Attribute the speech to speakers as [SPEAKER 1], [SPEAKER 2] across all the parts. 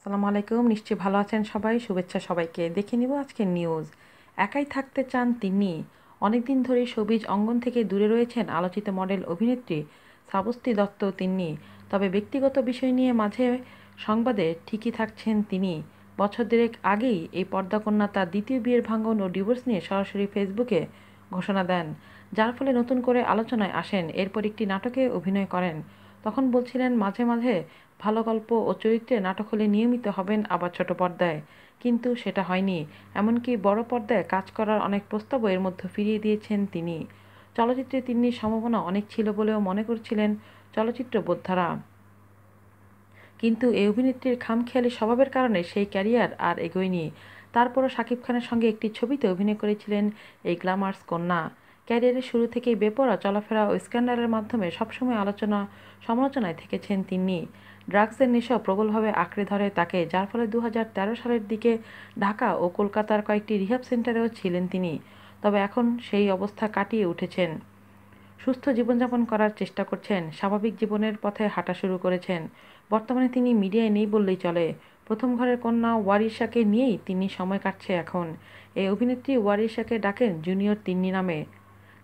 [SPEAKER 1] আসসালামু আলাইকুম। নিশ্চয়ই ভালো আছেন সবাই। শুভেচ্ছা সবাইকে। দেখে নিব আজকের নিউজ। একাই থাকতে চান তিনি। অনেকদিন ধরেই সবিজ অঙ্গন থেকে দূরে রয়েছেন আলোচিত মডেল অভিনেত্রী শ্রাবস্তী দত্ত তিনি। তবে ব্যক্তিগত বিষয় নিয়ে মাঝে সংবাদে ঠিকই থাকছেন তিনি। বছর দেড়েক আগেই এই পর্দাকন্যা তার দ্বিতীয় বিয়ের ভাঙন ও ডিভোর্স নিয়ে সরাসরি ফেসবুকে ঘোষণা দেন, যার ফলে নতুন করে আলোচনায় আসেন। এরপর একটি নাটকে অভিনয় করেন। তখন বলছিলেন, মাঝে মাঝে ভালো গল্প ও চরিত্রে নাটক হলে নিয়মিত হবেন আবার ছোট পর্দায়। কিন্তু সেটা হয়নি। এমনকি বড় পর্দায় কাজ করার অনেক প্রস্তাবও এর মধ্যে ফিরিয়ে দিয়েছেন তিনি। চলচ্চিত্রে তিনি সম্ভাবনা অনেক ছিল বলেও মনে করছিলেন চলচ্চিত্র বোদ্ধারা। কিন্তু এই অভিনেত্রীর খামখেয়ালি স্বভাবের কারণে সেই ক্যারিয়ার আর এগোয়নি। তারপরও শাকিব খানের সঙ্গে একটি ছবিতে অভিনয় করেছিলেন এই গ্ল্যামার্স কন্যা। ক্যারিয়ারের শুরু থেকেই বেপরা চলাফেরা ও স্ক্যান্ডালের মাধ্যমে সবসময় আলোচনা, সমালোচনায় থেকেছেন তিনি। ড্রাগসের নেশা প্রবলভাবে আঁকড়ে ধরে তাকে, যার ফলে দু হাজার তেরো সালের দিকে ঢাকা ও কলকাতার কয়েকটি রিহাব সেন্টারেও ছিলেন তিনি। তবে এখন সেই অবস্থা কাটিয়ে উঠেছেন। সুস্থ জীবনযাপন করার চেষ্টা করছেন, স্বাভাবিক জীবনের পথে হাঁটা শুরু করেছেন। বর্তমানে তিনি মিডিয়ায় নেই বললেই চলে। প্রথম ঘরের কন্যা ওয়ারিশাকে নিয়েই তিনি সময় কাটছে এখন। এই অভিনেত্রী ওয়ারিশাকে ডাকেন জুনিয়র তিন্নি নামে।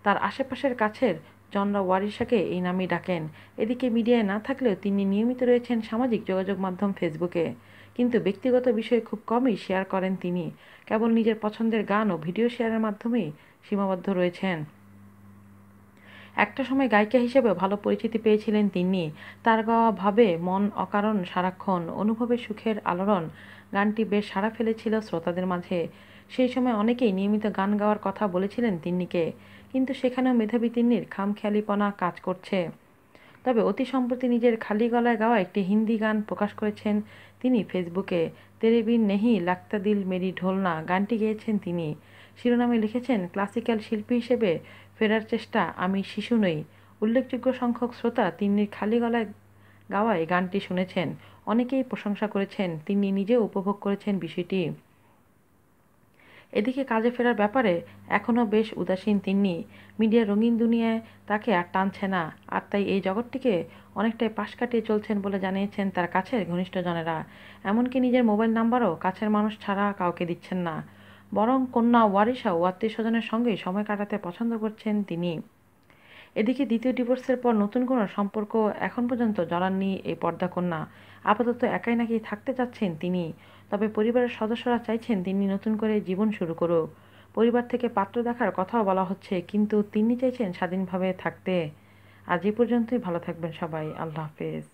[SPEAKER 1] তার আশেপাশের কাছের জনরা ওয়ারিশাকে এই নামেই ডাকেন। এদিকে মিডিয়ায় না থাকলেও তিনি নিয়মিত রয়েছেন সামাজিক যোগাযোগ মাধ্যম ফেসবুকে। কিন্তু ব্যক্তিগত বিষয়ে খুব কমই শেয়ার করেন তিনি। কেবল নিজের পছন্দের গান ও ভিডিও শেয়ারের মাধ্যমেই সীমাবদ্ধ রয়েছেন। একটা সময় গায়িকা হিসেবে ভালো পরিচিতি পেয়েছিলেন তিনি। তার গাওয়া ভাবে মন অকারণ সারাক্ষণ, অনুভবের সুখের আলোড়ন গানটি বেশ সাড়া ফেলেছিল শ্রোতাদের মাঝে। সেই সময় অনেকেই নিয়মিত গান গাওয়ার কথা বলেছিলেন তিন্নিকে। কিন্তু সেখানেও মেধাবী তিন্নির খামখেয়ালিপনা কাজ করছে। তবে অতি সম্প্রতি নিজের খালি গলায় গাওয়া একটি হিন্দি গান প্রকাশ করেছেন তিনি ফেসবুকে। তেরে বিন নেহি লাক্তা দিল মেরি ঢোলনা গানটি গেয়েছেন তিনি। শিরোনামে লিখেছেন, ক্লাসিক্যাল শিল্পী হিসেবে ফেরার চেষ্টা আমি শিশু নই। উল্লেখযোগ্য সংখ্যক শ্রোতা তিন্নির খালি গলায় গাওয়া এই গানটি শুনেছেন। অনেকেই প্রশংসা করেছেন তিনি নিজেও উপভোগ করেছেন বিষয়টি। এদিকে কাজে ফেরার ব্যাপারে এখনও বেশ উদাসীন তিনি মিডিয়ার রঙিন দুনিয়ায় তাকে আর টানছে না, আর তাই এই জগৎটিকে অনেকটাই পাশ কাটিয়ে চলছেন বলে জানিয়েছেন তার কাছের ঘনিষ্ঠজনেরা। এমনকি নিজের মোবাইল নাম্বারও কাছের মানুষ ছাড়া কাউকে দিচ্ছেন না। বরং কন্যা ওয়ারিশা ও আত্মীয় স্বজনের সঙ্গেই সময় কাটাতে পছন্দ করছেন তিনি। এদিকে দ্বিতীয় ডিভোর্সের পর নতুন কোনো সম্পর্ক এখন পর্যন্ত জড়াননি এই পর্দা কন্যা। আপাতত একাই নাকি থাকতে চাচ্ছেন তিনি। তবে পরিবারের সদস্যরা চাইছেন তিনি নতুন করে জীবন শুরু করুক। পরিবার থেকে পাত্র দেখার কথাও বলা হচ্ছে, কিন্তু তিনি চাইছেন স্বাধীনভাবে থাকতে। আজ এ পর্যন্তই, ভালো থাকবেন সবাই। আল্লাহ হাফেজ।